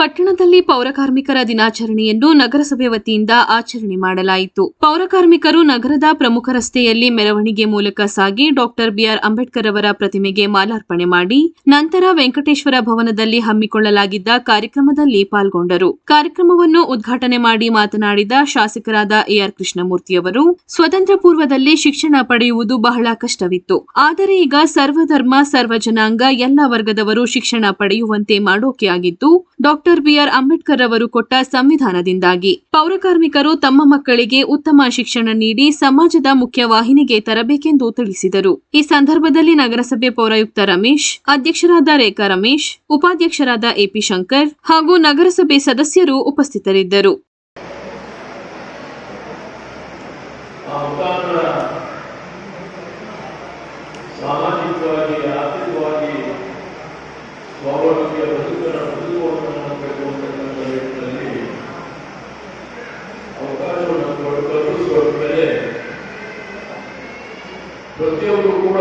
ಪಟ್ಟಣದಲ್ಲಿ ಪೌರಕಾರ್ಮಿಕರ ದಿನಾಚರಣೆಯನ್ನು ನಗರಸಭೆ ವತಿಯಿಂದ ಆಚರಣೆ ಮಾಡಲಾಯಿತು. ಪೌರಕಾರ್ಮಿಕರು ನಗರದ ಪ್ರಮುಖ ರಸ್ತೆಯಲ್ಲಿ ಮೆರವಣಿಗೆ ಮೂಲಕ ಸಾಗಿ ಡಾಕ್ಟರ್ ಬಿಆರ್ ಅಂಬೇಡ್ಕರ್ ಅವರ ಪ್ರತಿಮೆಗೆ ಮಾಲಾರ್ಪಣೆ ಮಾಡಿ, ನಂತರ ವೆಂಕಟೇಶ್ವರ ಭವನದಲ್ಲಿ ಹಮ್ಮಿಕೊಳ್ಳಲಾಗಿದ್ದ ಕಾರ್ಯಕ್ರಮದಲ್ಲಿ ಪಾಲ್ಗೊಂಡರು. ಕಾರ್ಯಕ್ರಮವನ್ನು ಉದ್ಘಾಟನೆ ಮಾಡಿ ಮಾತನಾಡಿದ ಶಾಸಕರಾದ ಎಆರ್ ಕೃಷ್ಣಮೂರ್ತಿಯವರು ಸ್ವತಂತ್ರ ಪೂರ್ವದಲ್ಲಿ ಶಿಕ್ಷಣ ಪಡೆಯುವುದು ಬಹಳ ಕಷ್ಟವಿತ್ತು. ಆದರೆ ಈಗ ಸರ್ವಧರ್ಮ ಸರ್ವ ಜನಾಂಗ ಎಲ್ಲ ವರ್ಗದವರು ಶಿಕ್ಷಣ ಪಡೆಯುವಂತೆ ಮಾಡೋಕೆ ಆಗಿದ್ದು, ಡಾಕ್ಟರ್ ಬಿಆರ್ ಅಂಬೇಡ್ಕರ್ ಅವರು ಕೊಟ್ಟ ಸಂವಿಧಾನದಿಂದಾಗಿ ಪೌರಕಾರ್ಮಿಕರು ತಮ್ಮ ಮಕ್ಕಳಿಗೆ ಉತ್ತಮ ಶಿಕ್ಷಣ ನೀಡಿ ಸಮಾಜದ ಮುಖ್ಯ ವಾಹಿನಿಗೆ ತರಬೇಕೆಂದು ತಿಳಿಸಿದರು. ಈ ಸಂದರ್ಭದಲ್ಲಿ ನಗರಸಭೆ ಪೌರಾಯುಕ್ತ ರಮೇಶ್, ಅಧ್ಯಕ್ಷರಾದ ರೇಖಾ ರಮೇಶ್, ಉಪಾಧ್ಯಕ್ಷರಾದ ಎಪಿ ಶಂಕರ್ ಹಾಗೂ ನಗರಸಭೆ ಸದಸ್ಯರು ಉಪಸ್ಥಿತರಿದ್ದರು. ಸಾಮಾಜಿಕವಾಗಿ, ಆರ್ಥಿಕವಾಗಿ ಸ್ವಾವಲಂಬಿಯ ಪ್ರತಿಯೊಬ್ಬರು ಕೂಡ